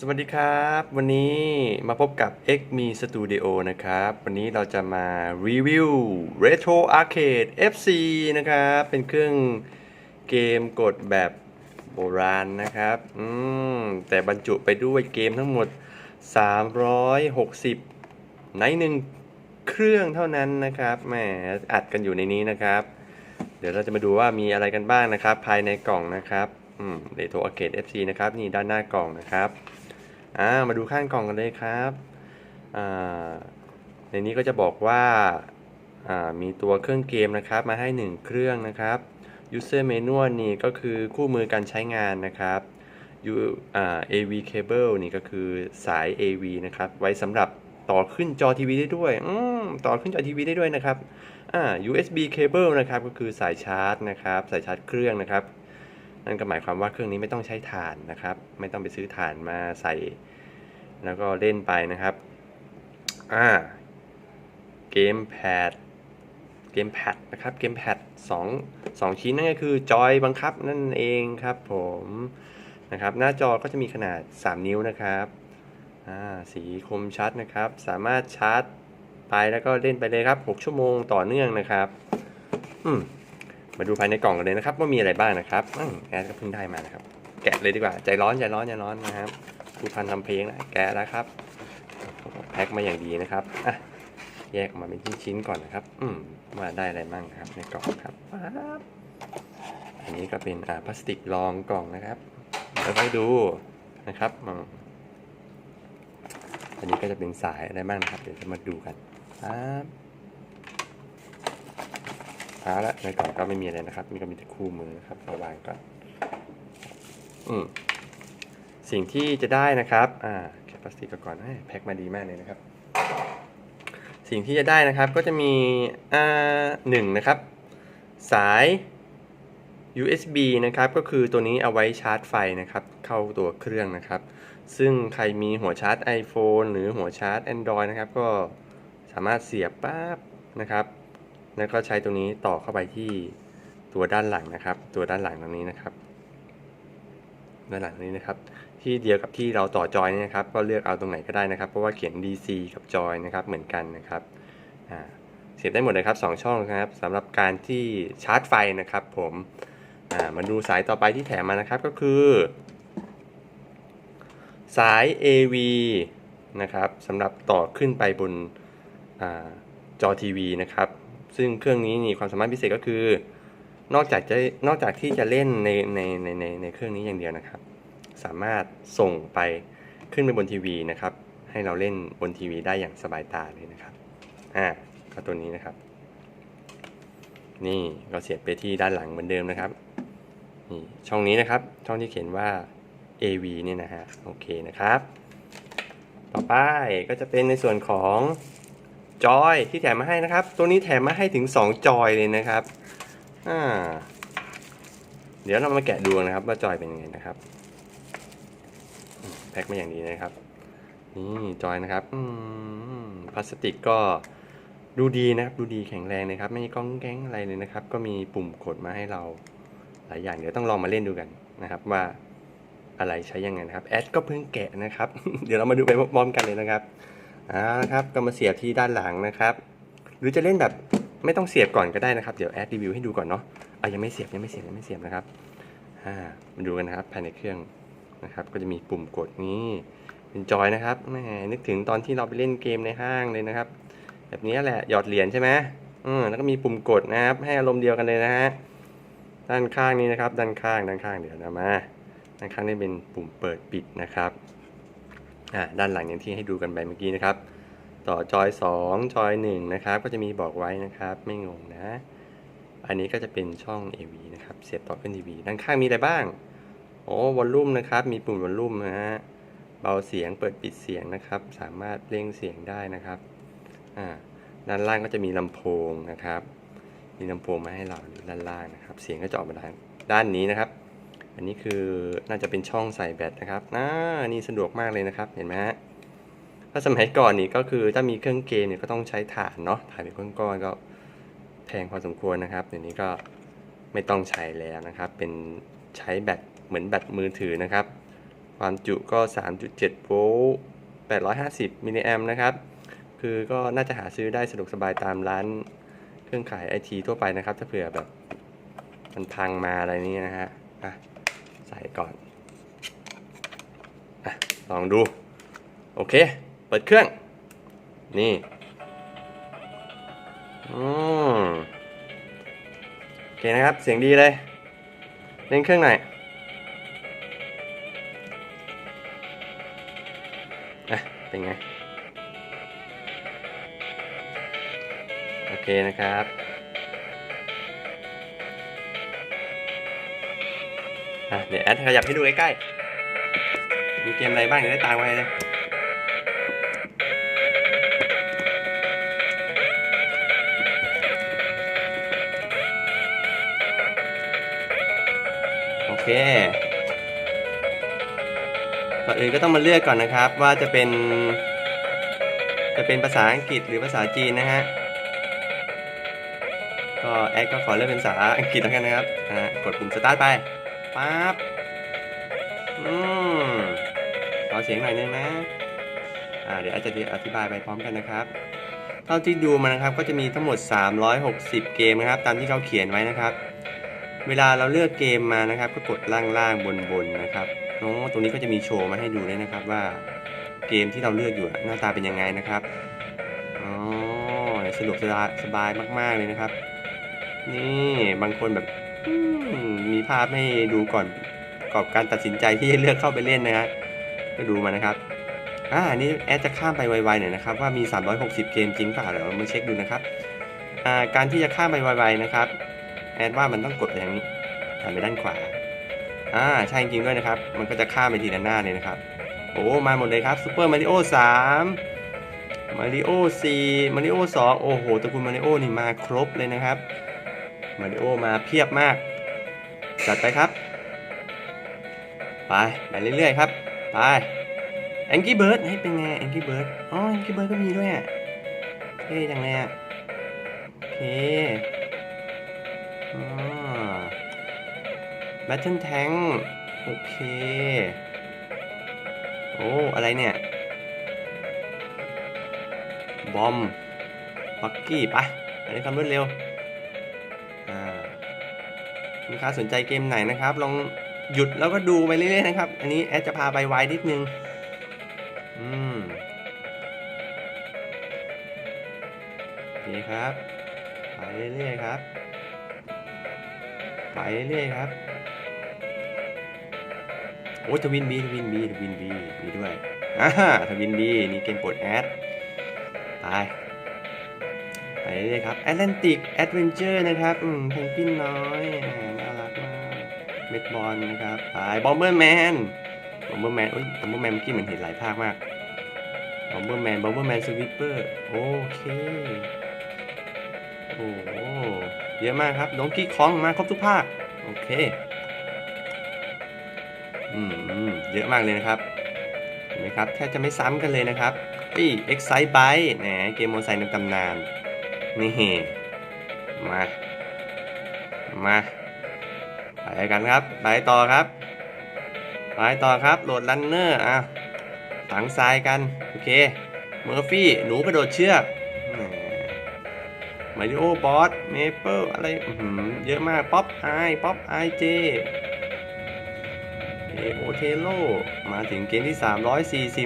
สวัสดีครับ วันนี้มาพบกับ X Me Studio นะครับ วันนี้เราจะมารีวิว Retro Arcade FC นะครับ เป็นเครื่องเกมกดแบบโบราณนะครับอืมแต่บรรจุไปด้วยเกมทั้งหมด 360 ในหนึ่งเครื่องเท่านั้นนะครับแหมอัดกันอยู่ในนี้นะครับ เดี๋ยวเราจะมาดูว่ามีอะไรกันบ้างนะครับ ภายในกล่องนะครับอืม Retro Arcade FC นะครับ นี่ด้านหน้ากล่องนะครับ อ่ามาดูข้างกล่องกันเลยครับอ่าในนี้ก็จะบอกว่าอ่ามีตัวเครื่องเกมนะครับ มาให้ 1 เครื่องนะครับ user manual นี่ก็คือคู่มือการใช้งานนะครับ U อ่า AV cable นี่ก็คือสาย AV นะครับ ไว้สำหรับต่อขึ้นจอทีวีได้ด้วย อืมต่อขึ้นจอทีวีได้ด้วยนะครับอ่า USB cable นะครับ ก็คือสายชาร์จนะครับ สายชาร์จเครื่องนะครับ นั่นก็หมายความว่าเครื่องนี้ไม่ต้องใช้ถ่านนะครับ ไม่ต้องไปซื้อถ่านมาใส่ แล้วก็เล่นไปนะครับอ่าเกมแพดเกมแพดนะครับเกมแพดสองสองชิ้นนั่นก็คือจอยบังคับนั่นเองครับผมนะครับหน้าจอก็จะมีขนาด 3 นิ้วนะครับอ่าสีคมชัดนะครับ สามารถชาร์จไปแล้วก็เล่นไปเลยครับ 6 ชั่วโมงต่อเนื่องนะครับ อืม มาดูภายในกล่องกันเลยนะครับ ว่ามีอะไรบ้างนะครับแอดก็เพิ่งได้มานะครับ แกะเลยดีกว่า ใจร้อนใจร้อนใจร้อนนะครับผู้พันทำเพลงนะแกะแล้วครับ แพ็คมาอย่างดีนะครับอะแยกออกมาเป็นชิ้นๆก่อนนะครับ อืมว่าได้อะไรบ้างครับในกล่องครับป๊าอันนี้ก็เป็นอ่าพลาสติกรองกล่องนะครับแล้วไปดูนะครับอืมอันนี้ก็จะเป็นสายอะไรบ้างนะครับ เดี๋ยวจะมาดูกันป๊าบ เอาละในกล่องก็ไม่มีอะไรนะครับ มีก็มีแต่คู่มือนะครับระวางก่อนอืมสิ่งที่จะได้นะครับอ่าแคปพลาสติกก่อนให้แพ็คมาดีมากเลยนะครับ สิ่งที่จะได้นะครับก็จะมีอ่าหนึ่งนะครับ สาย USB นะครับก็คือตัวนี้เอาไว้ชาร์จไฟนะครับ เข้าตัวเครื่องนะครับ ซึ่งใครมีหัวชาร์จ iPhone หรือหัวชาร์จ Android นะครับ ก็สามารถเสียบปั๊บนะครับ แล้วก็ใช้ตรงนี้ต่อเข้าไปที่ตัวด้านหลังนะครับ ตัวด้านหลังตรงนี้นะครับ ด้านหลังนี้นะครับ ที่เดียวกับที่เราต่อจอยนี่นะครับ ก็เลือกเอาตรงไหนก็ได้นะครับ เพราะว่าเขียน DC กับจอยนะครับ เหมือนกันนะครับเสียบได้หมดเลยครับ 2 ช่องนะครับสำหรับการที่ชาร์จไฟนะครับ ผมมาดูสายต่อไปที่แถมมานะครับก็คือ สาย AV นะครับสำหรับต่อขึ้นไปบนอจอทีวีนะครับ ซึ่งเครื่องนี้นี่ความสามารถพิเศษก็คือ นอกจากจะนอกจากที่จะเล่นในในในในในเครื่องนี้อย่างเดียวนะครับ สามารถส่งไปขึ้นไปบนทีวีนะครับ ให้เราเล่นบนทีวีได้อย่างสบายตาเลยนะครับอ่าก็ตัวนี้นะครับ นี่ก็เสียบไปที่ด้านหลังเหมือนเดิมนะครับนี่ช่องนี้นะครับ ช่องที่เขียนว่า AV เนี่ยนะฮะโอเคนะครับ ต่อไปก็จะเป็นในส่วนของ จอยที่แถมมาให้นะครับ ตัวนี้แถมมาให้ถึง 2 จอยเลยนะครับอ่าเดี๋ยวเรามาแกะดูนะครับ ว่าจอยเป็นยังไงนะครับ แพ็คมาอย่างดีนะครับ นี่จอยนะครับอืมพลาสติกก็ดูดีนะครับ ดูดีแข็งแรงนะครับ ไม่ก้องแก้งอะไรเลยนะครับ ก็มีปุ่มกดมาให้เราหลายอย่างเดี๋ยวต้องลองมาเล่นดูกันนะครับ ว่าอะไรใช้ยังไงนะครับแอดก็เพิ่งแกะนะครับ เดี๋ยวเรามาดูไปพร้อมๆกันเลยนะครับ อ่านะครับก็มาเสียบที่ด้านหลังนะครับ หรือจะเล่นแบบไม่ต้องเสียบก่อนก็ได้นะครับ เดี๋ยวแอดรีวิวให้ดูก่อนเนาะอะยังไม่เสียบยังไม่เสียบยังไม่เสียบนะครับอ่ามาดูกันนะครับภายในเครื่องนะครับ ก็จะมีปุ่มกดนี้เป็นจอยนะครับแหมนึกถึงตอนที่เราไปเล่นเกมในห้างเลยนะครับ แบบนี้แหละหยอดเหรียญใช่ไหมอืมแล้วก็มีปุ่มกดนะครับ ให้อารมณ์เดียวกันเลยนะฮะด้านข้างนี้นะครับ ด้านข้างด้านข้างเดี๋ยวนะมาด้านข้างนี่เป็นปุ่มเปิดปิดนะครับ อ่าด้านหลังอย่างที่ให้ดูกันไปเมื่อกี้นะครับ ต่อจอย 2 จอย 1 นะครับ ก็จะมีบอกไว้นะครับ ไม่งงนะ อันนี้ก็จะเป็นช่อง AV นะครับ เสียบต่อขึ้นทีวีด้านข้างมีอะไรบ้าง โอ้วอลลุ่มนะครับ มีปุ่มวอลลุ่มนะฮะ เบาเสียง เปิดปิดเสียงนะครับ สามารถเร่งเสียงได้นะครับ อ่า ด้านล่างก็จะมีลำโพงนะครับ มีลำโพงมาให้เราด้านล่างนะครับ เสียงก็จะออกมาด้านด้านนี้นะครับ อันนี้คือน่าจะเป็นช่องใส่แบตนะครับน่านี่สะดวกมากเลยนะครับเห็นไหมฮะถ้าสมัยก่อนนี่ก็คือถ้ามีเครื่องเกมเนี่ยก็ต้องใช้ถ่านเนาะถ่านเป็นก้อนๆก็แพงพอสมควรนะครับเดี๋ยวนี้ก็ไม่ต้องใช้แล้วนะครับ เป็นใช้แบตเหมือนแบตมือถือนะครับ ความจุก็ 3.7 โวลต์ 850 มิลลิแอมนะครับ คือก็น่าจะหาซื้อได้สะดวกสบายตามร้านเครื่องขายไอทีทั่วไปนะครับ ถ้าเผื่อแบบมันพังมาอะไรนี้นะฮะอะ ใส่ก่อนอลองดู โอเค เปิดเครื่อง นี่อืมโอเคนะครับ เสียงดีเลย เล่นเครื่องหน่อยอะเป็นไง โอเคนะครับ อะเดี๋ยวแอดขยับให้ดูใกล้ๆ มีเกมอะไรบ้างเดี๋ยวได้ตามไว้เลยโอเคก่อนอื่นก็ต้องมาเลือกก่อนนะครับ ว่าจะเป็น จะเป็นภาษาอังกฤษหรือภาษาจีนนะฮะก็แอดก็ขอเลือกเป็นภาษาอังกฤษแล้วกันนะครับ กดปุ่มสตาร์ทไป ปั๊บอืมขอเสียงหน่อยนึงนะ อ่า เดี๋ยวอาจจะอธิบายไปพร้อมกันนะครับ เท่าที่ดูมานะครับ ก็จะมีทั้งหมด 360 เกมนะครับ ตามที่เขาเขียนไว้นะครับ เวลาเราเลือกเกมมานะครับ ก็กดล่างๆบนๆนะครับโอ้ตรงนี้ก็จะมีโชว์มาให้ดูด้วยนะครับว่าเกมที่เราเลือกอยู่หน้าตาเป็นยังไงนะครับอ๋อสะดวกสบายสบายมาก ๆเลยนะครับ นี่บางคนแบบ มีภาพให้ดูก่อนประกอบการตัดสินใจที่เลือกเข้าไปเล่นนะฮะก็ดูมานะครับอ่าอันนี้แอดจะข้ามไปไวๆหน่อยนะครับว่ามี 360 เกมจริงเปล่าเดี๋ยวเรามาเช็คดูนะครับอ่าการที่จะข้ามไปไวๆนะครับแอดว่ามันต้องกดไปอย่างนี้หันไปด้านขวาอ่าใช่จริงด้วยนะครับ มันก็จะข้ามไปทีละหน้าเลยนะครับ โอ้มาหมดเลยครับซูเปอร์มาริโอ3มาริโอ4มาริโอ2โอ้โหตระกูลมาริโอนี่มาครบเลยนะครับ มาริโอมาเพียบมาก จัดไปครับ ไปไปเรื่อยๆครับไปแองกี้เบิร์ดให้ยเป็นไงแองกี้เบิร์ดอ๋อแองกี้เบิร์ดก็มีด้วยอะเท่จังเลยอะโอเคแบทเทิลแทงโอเค โอ้ อะไรเนี่ย บอมบักกี้ไปอันนี้ความรวดเร็ว ลูกค้าสนใจเกมไหนนะครับ ลองหยุดแล้วก็ดูไปเรื่อยๆนะครับ อันนี้แอดจะพาไปไวนิดนึง อืมโอเคครับ ไปเรื่อยๆครับ ไปเรื่อยๆครับ โอ้ทวินบีทวินบีทวินบีมีด้วยอ่าทวินบีนี่เกมปรดแอด ไป ไปเรื่อยครับแอตแลนติกแอดเวนเจอร์นะครับ อืมเพนกวินน้อยอ่าน่ารักมากเมดบอลนะครับไปบอมเบอร์แมนบอมเบอร์แมนอุ้ยบอมเบอร์แมนเมื่อกี้เหมือนเห็นหลายภาคมากบอมเบอร์แมนบอมเบอร์แมนสวิปเปอร์โอเคโอ้เยอะมากครับดงกี้คองมาครบทุกภาค โอเค อืมเยอะมากเลยนะครับเห็นไหมครับแทบจะไม่ซ้ำกันเลยนะครับอี Excite Bike แหมเกมมอเตอร์ไซค์ในตำนาน นี่ มา มาไปกันครับ ไปต่อครับ ไปต่อครับ โหลดรันเนอร์อะฝังทรายกัน โอเค เมอร์ฟี่ หนูกระโดดเชือกมาริโอบอส เมเปิลอะไรเยอะมาก ป๊อปไอป๊อปไอเจเอโอเทโล มาถึงเกมที่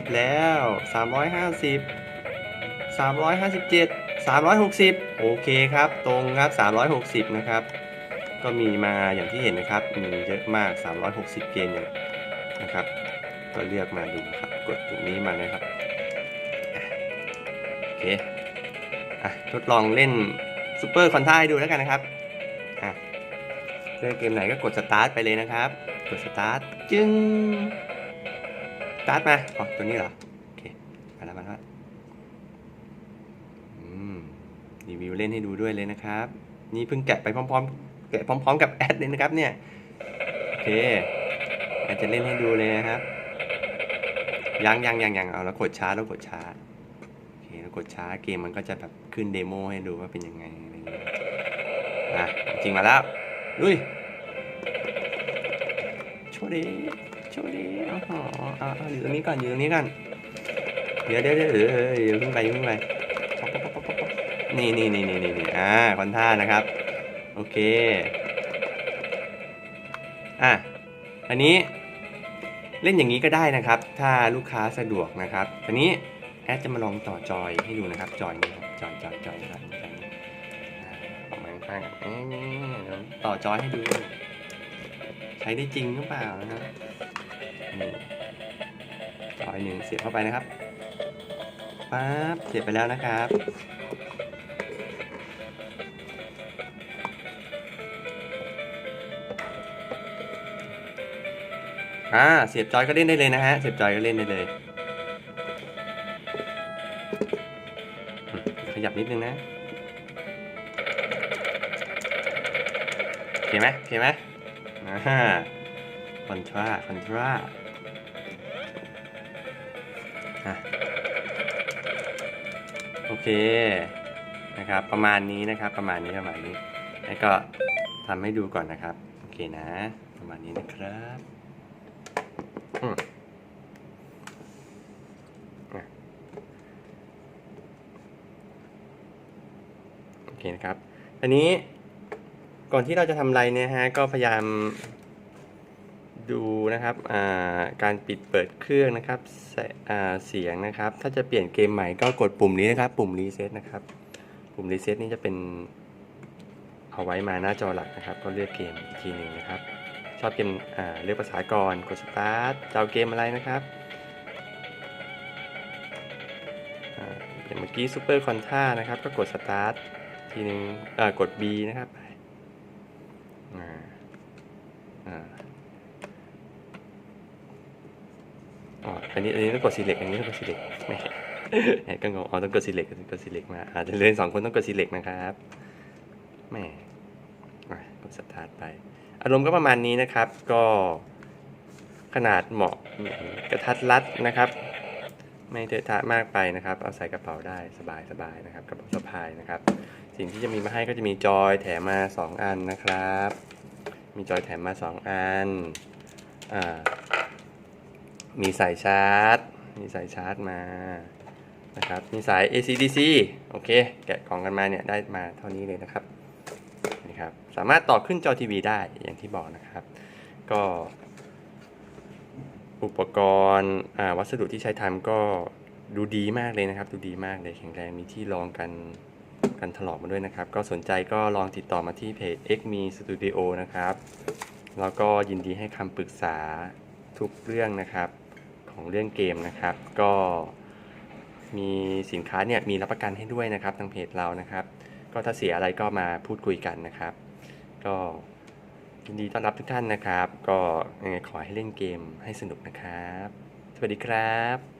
340 แล้ว 350 357 360 โอเคครับ ตรงครับ 360 นะครับ ก็มีมาอย่างที่เห็นนะครับ มีเยอะมาก 360 เกมอย่างนะครับ ก็เลือกมาดูครับ กดตรงนี้มานะครับ โอเค อะ ทดลองเล่นซูเปอร์คอนท่าให้ดูแล้วกันนะครับ อะเลือกเกมไหนก็กดสตาร์ทไปเลยนะครับ กดสตาร์ทจึงสตาร์ทมา อ๋อ ตัวนี้เหรอ โอเค มาแล้วมาแล้วอืมรี วิวเล่นให้ดูด้วยเลยนะครับ นี่เพิ่งแกะไปพร้อมๆแกะพร้อม ๆ กับแอดเลยนะครับเนี่ยโอเคแอดจะเล่นให้ดูเลยนะครับยังยังยังยังเอาแล้วกดช้าแล้วกดช้าโอเคแล้วกดช้าเกมมันก็จะแบบขึ้นเดโมให้ดูว่าเป็นยังไงอะไรอย่างเงี้ยอะจริงมาแล้วลุยโชว์ดิโชว์ดิโอ้โหเอาเอาอยู่ตรงนี้ก่อนอยู่ตรงนี้ก่อนเดี๋ยวเดี๋ยวเดี๋ยวเออเออเดี๋ยวขึ้นไปขึ้นไปป๊อปป๊อป นี่นี่นี่นี่นี่นอ่าคอนท่านะครับ โอเค อะ อันนี้เล่นอย่างนี้ก็ได้นะครับ ถ้าลูกค้าสะดวกนะครับอันนี้แอดจะมาลองต่อจอยให้ดูนะครับ จอยนี่ครับ จอยจอยจอยจอยนี่อ่าออกมาข้างๆเอ๊ะเดี๋ยต่อจอยให้ดู ใช้ได้จริงหรือเปล่านะครับจอยหนึ่งเสียบเข้าไปนะครับปั๊บเสียบไปแล้วนะครับ อ่าเสียบจอยก็เล่นได้เลยนะฮะเสียบจอยก็เล่นได้เลย ขยับนิดนึงนะโอเคไหมโอเคไหมอ่าคอนทราคอนทราโอเคนะครับประมาณนี้นะครับประมาณนี้ประมาณนี้แล้วก็ทำให้ดูก่อนนะครับ โอเคนะ ประมาณนี้นะครับ โอเคนะครับ อันนี้ก่อนที่เราจะทำอะไรเนี่ยฮะ ก็พยายามดูนะครับาการปิดเปิดเครื่องนะครับเสียงนะครับ ถ้าจะเปลี่ยนเกมใหม่ก็กดปุ่มนี้นะครับ ปุ่มรีเซ็ตนะครับ ปุ่มรีเซ็ตนี่จะเป็นเอาไว้มาหน้าจอหลักนะครับ ก็เลือกเกมอีกทีหนึ่งนะครับ ชอบเกมอ่าเลือกภาษาก่อนกดสตาร์ทจะเอาเกมอะไรนะครับอย่างเมื่อกี้ซูเปอร์คอนท่านะครับ ก็กดสตาร์ททีนึงอ่ากด B นะครับอ๋ออันนี้อันนี้ต้องกด select อันนี้ต้องกด select ไม่แอบก็งงอ๋อต้องกด select ต้องกด select มาอาจจะเล่นสองคนต้องกด select นะครับแหม่กดสตาร์ทไป อารมณ์ก็ประมาณนี้นะครับ ก็ขนาดเหมาะกระทัดรัดนะครับ ไม่เทอะทะมากไปนะครับ เอาใส่กระเป๋าได้สบายสบายๆนะครับกระเป๋าสะพายนะครับ สิ่งที่จะมีมาให้ก็จะมีจอยแถมมา 2 อันนะครับ มีจอยแถมมา 2 อันอ่ามีสายชาร์จ มีสายชาร์จมานะครับ มีสาย AC/DC โอเค แกะกล่องกันมาเนี่ยได้มาเท่านี้เลยนะครับ สามารถต่อขึ้นจอทีวีได้อย่างที่บอกนะครับ ก็ อุปกรณ์วัสดุที่ใช้ทำก็ดูดีมากเลยนะครับ ดูดีมากเลยแข็งแรงมีที่รองกันกันถลอกมาด้วยนะครับ ก็สนใจก็ลองติดต่อมาที่เพจ x m e Studio นะครับ แล้วก็ยินดีให้คำปรึกษาทุกเรื่องนะครับของเรื่องเกมนะครับ ก็มีสินค้าเนี่ยมีรับประกันให้ด้วยนะครับทางเพจเรานะครับ ก็ถ้าเสียอะไรก็มาพูดคุยกันนะครับ ก็ยินดีต้อนรับทุกท่านนะครับ ก็ยังไงขอให้เล่นเกมให้สนุกนะครับ สวัสดีครับ